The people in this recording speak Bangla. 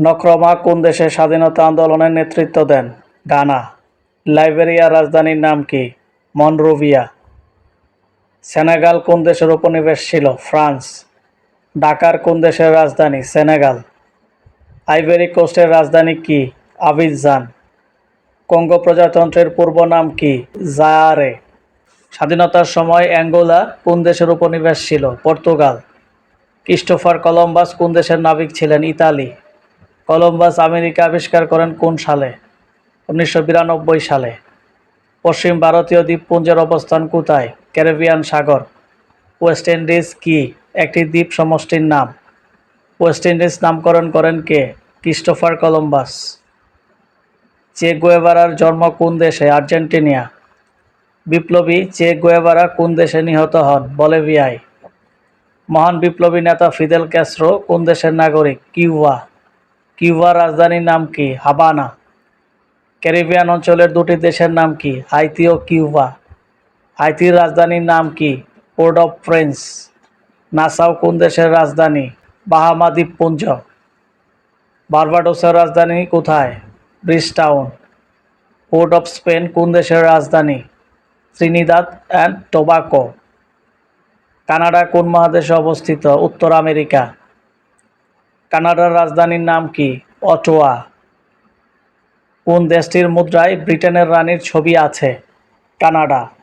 নক্রমা কোন দেশের স্বাধীনতা আন্দোলনের নেতৃত্ব দেন? গানা লাইবেরিয়ার রাজধানীর নাম কি? মনরোভিয়া। সেনেগাল কোন দেশের উপনিবেশ ছিল? ফ্রান্স। ঢাকার কোন দেশের রাজধানী? সেনেগাল। আইভেরি কোস্টের রাজধানী কি? আবিজান কঙ্গো প্রজাতন্ত্রের পূর্ব নাম কি? জায়ারে। স্বাধীনতার সময় অ্যাঙ্গোলা কোন দেশের উপনিবেশ ছিল? পর্তুগাল। ক্রিস্টোফার কলম্বাস কোন দেশের নাবিক ছিলেন? ইতালি। কলম্বাস আমেরিকা আবিষ্কার করেন কোন সালে? উনিশশো বিরানব্বই সালে। পশ্চিম ভারতীয় দ্বীপপুঞ্জের অবস্থান কোথায়? ক্যারিবিয়ান সাগর। ওয়েস্ট ইন্ডিজ কি? একটি দ্বীপ সমষ্টির নাম। ওয়েস্ট ইন্ডিজ নামকরণ করেন কে? Christopher Columbus. চে গুয়েভারার জন্ম কোন দেশে? আর্জেন্টিনিয়া। বিপ্লবী চে গুয়েভারা কোন দেশে নিহত হন? বলিভিয়ায়। মহান বিপ্লবী নেতা ফিদেল ক্যাস্ট্রো কোন দেশের নাগরিক? কিউবা। কিউবার রাজধানীর নাম কি? হাবানা। ক্যারিবিয়ান অঞ্চলের দুটি দেশের নাম কি? হাইতি ও কিউবা। হাইতির রাজধানীর নাম কি? পোর্ট অফ প্রিন্স নাসাও কোন দেশের রাজধানী? বাহামা দ্বীপপুঞ্জ। বার্বাডোসের রাজধানী কোথায়? ব্রিজটাউন। পোর্ট অফ স্পেন কোন দেশের রাজধানী? Trinidad and tobacco. কানাডা কোন মহাদেশে অবস্থিত? উত্তর আমেরিকা। কানাডার রাজধানীর নাম কি? অটোয়া। কোন দেশটির মুদ্রায় ব্রিটেনের রানীর ছবি আছে? কানাডা।